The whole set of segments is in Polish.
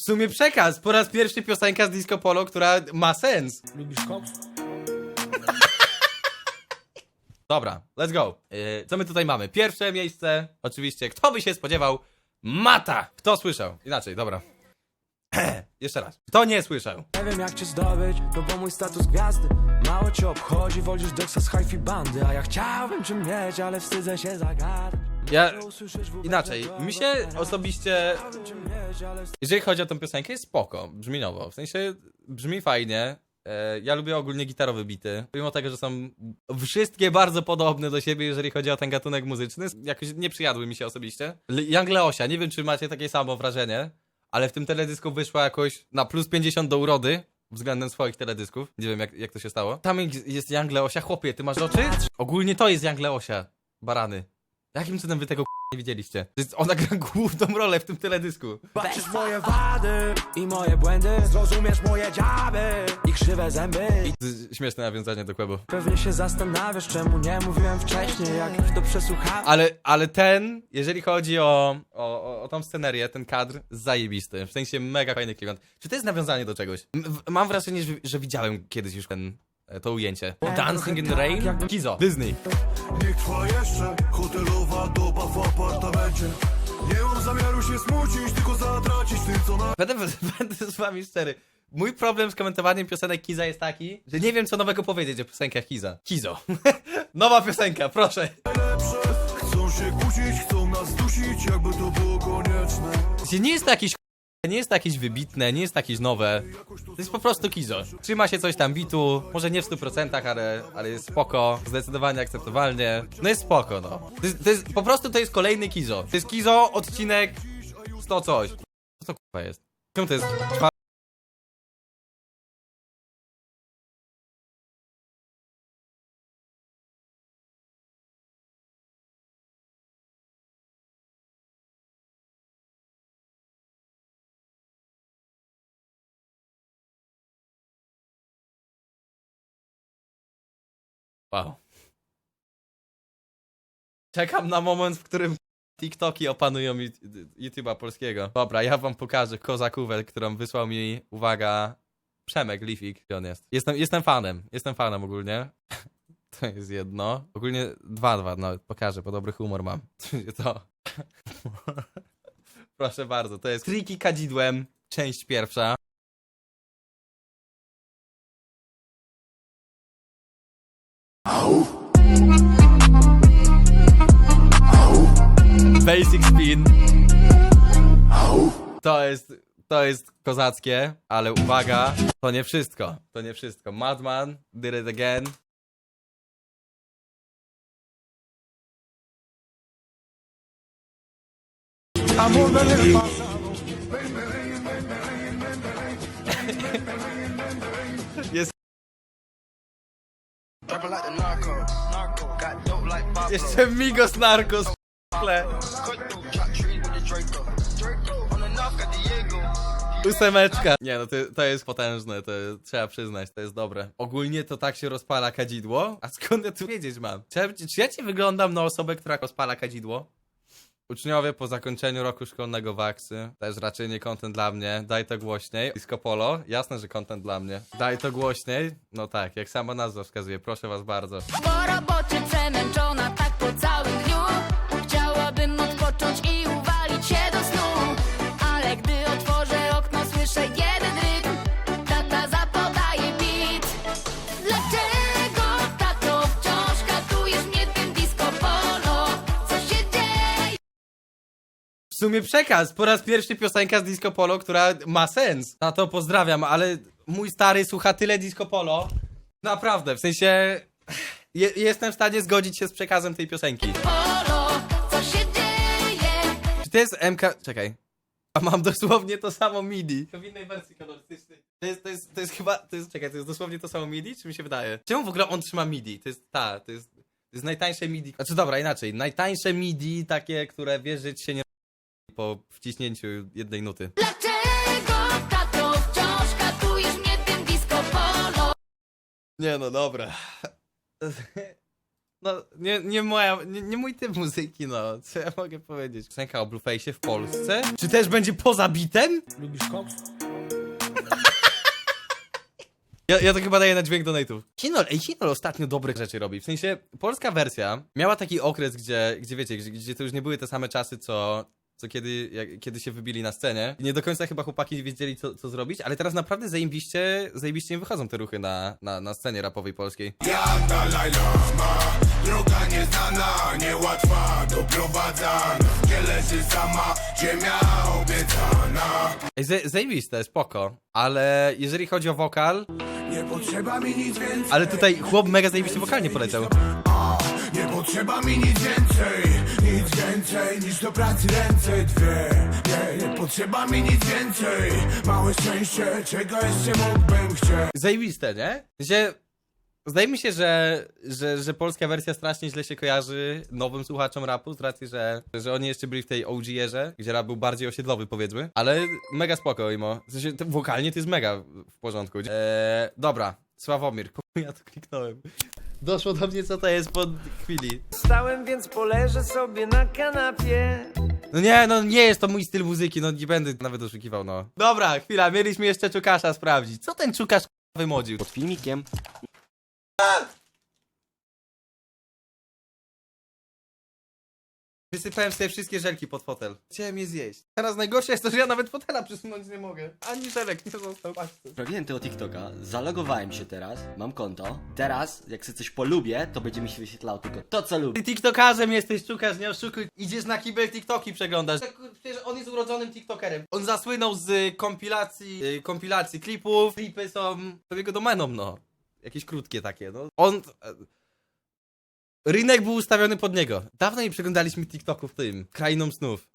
W sumie przekaz, po raz pierwszy piosenka z Disco Polo, która ma sens. Lubisz koks? Dobra, let's go. Yy, co my tutaj mamy? Pierwsze miejsce, oczywiście, kto by się spodziewał? Mata! Kto słyszał? Inaczej, dobra. Jeszcze raz. Kto nie słyszał? Nie wiem jak cię zdobyć, no bo mój status gwiazdy Mało cię obchodzi, wolisz Dexa z hi bandy A ja chciałbym cię mieć, ale wstydzę się zagadać Ja... Inaczej, mi się osobiście... Jeżeli chodzi o tę piosenkę, jest spoko, brzmieniowo. W sensie, brzmi fajnie. E, Ja lubię ogólnie gitarowe bity. Pomimo tego, że są wszystkie bardzo podobne do siebie, jeżeli chodzi o ten gatunek muzyczny, jakoś nie przyjadły mi się osobiście. Young Leosia, nie wiem, czy macie takie samo wrażenie, ale w tym teledysku wyszła jakoś na plus 50 do urody względem swoich teledysków. Nie wiem, jak, jak to się stało. Tam jest Young Leosia. Chłopie, ty masz oczy? Ogólnie to jest Young Leosia. Barany. Jakim cudem wy tego nie widzieliście? To jest, ona gra główną rolę w tym teledysku. Patrzysz moje wady i moje błędy Zrozumiesz moje dziaby i krzywe zęby I To jest Śmieszne nawiązanie do kłębu. pewnie się zastanawiasz, czemu nie mówiłem wcześniej Jak już to przesłuchałem Ale, ale ten, jeżeli chodzi o, o, o, o tą scenerię, ten kadr, zajebisty. W sensie mega fajny klimat. Czy to jest nawiązanie do czegoś? M- w- mam wrażenie, że, że widziałem kiedyś już ten, to ujęcie. Dancing in the Rain? Kizo. Disney. Niech trwa jeszcze hotelowa doba w apartamencie Nie mam zamiaru się smucić, tylko zatracić tym co na Będę, będę z wami szczery. Mój problem z komentowaniem piosenek Kiza jest taki, że nie wiem co nowego powiedzieć o piosenkach Kiza. Kizo. Nowa piosenka, proszę. lepsze Chcą się kłócić, chcą nas dusić, jakby to było konieczne Nie jest to jakieś nie jest to jakieś wybitne, nie jest to jakieś nowe. To jest po prostu Kizo. Trzyma się coś tam bitu, może nie w 100%, ale, ale jest spoko, zdecydowanie akceptowalnie. No jest spoko, no. To jest, to jest, po prostu to jest kolejny Kizo. To jest Kizo, odcinek 100 coś. Co to kurwa jest? Czemu to jest Wow. Czekam na moment, w którym TikToki opanują Yout- YouTube'a polskiego. Dobra, ja wam pokażę kozakówę, którą wysłał mi, uwaga, Przemek Lifik, gdzie on jest. Jestem, jestem fanem, jestem fanem ogólnie. To jest jedno. Ogólnie dwa, dwa, no pokażę, bo dobry humor mam. To. Proszę bardzo, to jest Triki kadzidłem, część pierwsza. Basic spin. To jest, to jest kozackie, ale uwaga, to nie wszystko. To nie wszystko. Madman did it again. Jest jeszcze Migos Narcos. Ósemeczka. Nie no, to, to jest potężne, to trzeba przyznać, to jest dobre. Ogólnie to tak się rozpala kadzidło? A skąd ja tu wiedzieć mam? Czy, ja- czy ja ci wyglądam na osobę, która rozpala kadzidło? Uczniowie po zakończeniu roku szkolnego waksy, też raczej nie content dla mnie, daj to głośniej. Disco Polo, jasne, że content dla mnie. Daj to głośniej? No tak, jak sama nazwa wskazuje, proszę was bardzo. Po robocie przemęczona sumie przekaz, po raz pierwszy piosenka z Disco Polo, która ma sens. Na to pozdrawiam, ale mój stary słucha tyle Disco Polo. Naprawdę, w sensie je, jestem w stanie zgodzić się z przekazem tej piosenki. Polo, co się dzieje? Czy to jest MK... Czekaj. A mam dosłownie to samo MIDI. To w innej wersji kolorystycznej. To jest, to jest, to jest chyba... To jest, czekaj, to jest dosłownie to samo MIDI, czy mi się wydaje? Czemu w ogóle on trzyma MIDI? To jest... Ta, to jest... To jest najtańsze MIDI. Znaczy dobra, inaczej. Najtańsze MIDI, takie, które wiesz, że ci się nie po wciśnięciu jednej nuty. Dlaczego tato wciąż katujesz mnie tym disco polo? Nie no, dobra. No, nie, nie moja, nie, nie mój typ muzyki, no. Co ja mogę powiedzieć? Piosenka o Blueface'ie w Polsce? Czy też będzie poza bitem? Lubisz koks? Ja, ja to chyba daję na dźwięk donate'ów. Hinol, ej, Hinol ostatnio dobre rzeczy robi. W sensie, polska wersja miała taki okres, gdzie, gdzie wiecie, gdzie, gdzie to już nie były te same czasy, co, co kiedy, jak, kiedy się wybili na scenie. Nie do końca chyba chłopaki wiedzieli, co, co zrobić, ale teraz naprawdę zajebiście, zajebiście im wychodzą te ruchy na, na, na scenie rapowej polskiej. Jak Dalaj Lama Droga nieznana, niełatwa Doprowadza nas Gdzie leży sama Ziemia obiecana Ej, za- zajebiste, spoko. Ale jeżeli chodzi o wokal, Nie potrzeba mi nic więcej ale tutaj chłop mega zajebiście wokalnie poleciał. A, Nie potrzeba mi nic więcej Nic więcej niż do pracy ręce dwie Nie, nie potrzeba mi nic więcej Małe szczęście, czego jeszcze mógłbym chcieć Zajebiste, nie? Sensie, zdaje mi się, że, że, że polska wersja strasznie źle się kojarzy nowym słuchaczom rapu, z racji, że, że oni jeszcze byli w tej OG erze, gdzie rap był bardziej osiedlowy, powiedzmy. Ale mega spoko, imo. W sensie, wokalnie to jest mega w porządku. Eee, dobra, Sławomir, ja to kliknąłem. Doszło do mnie, co to jest po chwili. Stałem, więc poleżę sobie na kanapie. No nie, no nie jest to mój styl muzyki, no nie będę nawet oszukiwał, no. Dobra, chwila, mieliśmy jeszcze Czukasza sprawdzić. Co ten Czukasz k***a, wymodził? Pod filmikiem Wysypałem sobie wszystkie żelki pod fotel. Chciałem je zjeść. Teraz najgorsze jest to, że ja nawet fotela przesunąć nie mogę. Ani żelek nie został, patrzcie. sprawdziłem tego TikToka, zalogowałem się teraz, mam konto. Teraz, jak sobie coś polubię, to będzie mi się wyświetlało tylko to, co lubię. Ty tiktokarzem jesteś, Czukasz, nie oszukuj. Idziesz na kibel TikToki przeglądasz. Tak, Przecież on jest urodzonym tiktokerem. On zasłynął z y, kompilacji, y, kompilacji klipów. Klipy są, są jego domeną, no. Jakieś krótkie takie, no. On... Rynek był ustawiony pod niego. Dawno nie przeglądaliśmy TikToków tym, Krainą Snów.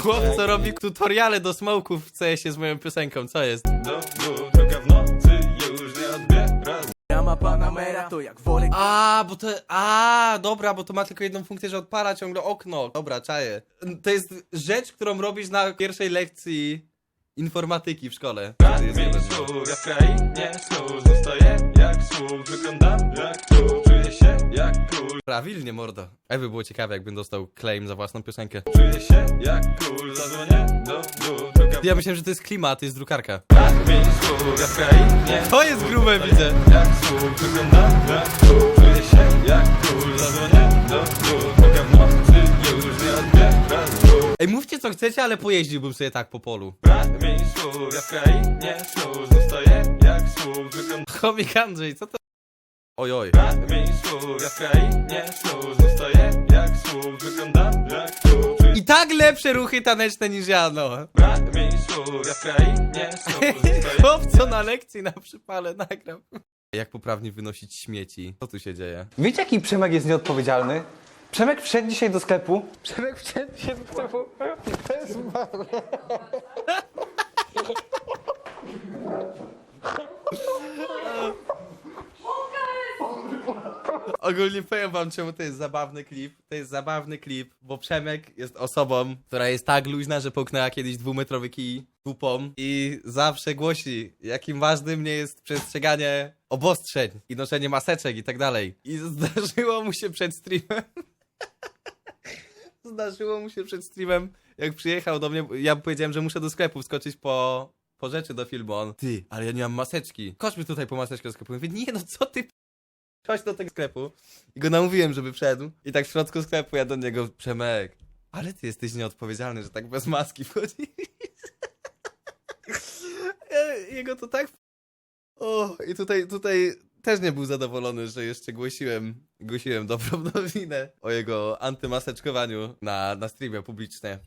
Chłop, co robi tutoriale do smoków w CS-ie z moją piosenką, co jest? Rama Panamera to jak worek A, bo to. A, dobra, bo to ma tylko jedną funkcję, że odpala ciągle okno. Dobra, czaję. To jest rzecz, którą robisz na pierwszej lekcji informatyki w szkole. Jedna rzecz. Ja w krainie zostaję jak słuch Wyglądam jak tu, czuję się jak król Prawilnie, mordo. Ej, by było ciekawe, jakbym dostał claim za własną piosenkę. Czuję się jak król, zadzwonię do dół Droga Ja myślałem, że to jest klima, a to jest drukarka. Ja w krainie To jest grube, widzę. jak słuch Wyglądam jak tu, czuję się jak król Zadzwonię do dół Droga w nocy już nie Ej, mówcie co chcecie, ale pojeździłbym sobie tak po polu. Brak mi słów, ja w krainie snów Zostaję jak słuch Wyglądam Chomik Andrzej, co to? Oj, oj. Brak mi słów, ja w krainie snów Zostaję jak słuch Wyglądam jak tu, czuję I tak lepsze ruchy taneczne niż ja, no. Brak mi słów, ja w krainie snów Zostaję Chłopco na lekcji na przypale nagrał. Jak poprawnie wynosić śmieci? Co tu się dzieje? Wiecie, jaki Przemek jest nieodpowiedzialny? Przemek wszedł dzisiaj do sklepu. Przemek wszedł dzisiaj do sklepu. To jest Ogólnie powiem wam, czemu to jest zabawny klip. To jest zabawny klip, bo Przemek jest osobą, która jest tak luźna, że połknęła kiedyś dwumetrowy kij dupą i zawsze głosi, jakim ważnym nie jest przestrzeganie obostrzeń i noszenie maseczek i tak dalej. I zdarzyło mu się przed streamem. Zdarzyło mu się przed streamem, jak przyjechał do mnie, ja powiedziałem, że muszę do sklepu wskoczyć po, po rzeczy do filmu. On, ty, ale ja nie mam maseczki. Chodźmy tutaj po maseczkę do sklepu. Mówię, nie no, co ty chodź do tego sklepu. I go namówiłem, żeby wszedł. I tak w środku sklepu ja do niego, Przemek, ale ty jesteś nieodpowiedzialny, że tak bez maski wchodzi. Ja- Jego to tak... O, i tutaj, tutaj też nie był zadowolony, że jeszcze głosiłem, głosiłem dobrą nowinę o jego antymaseczkowaniu na, na streamie publicznie.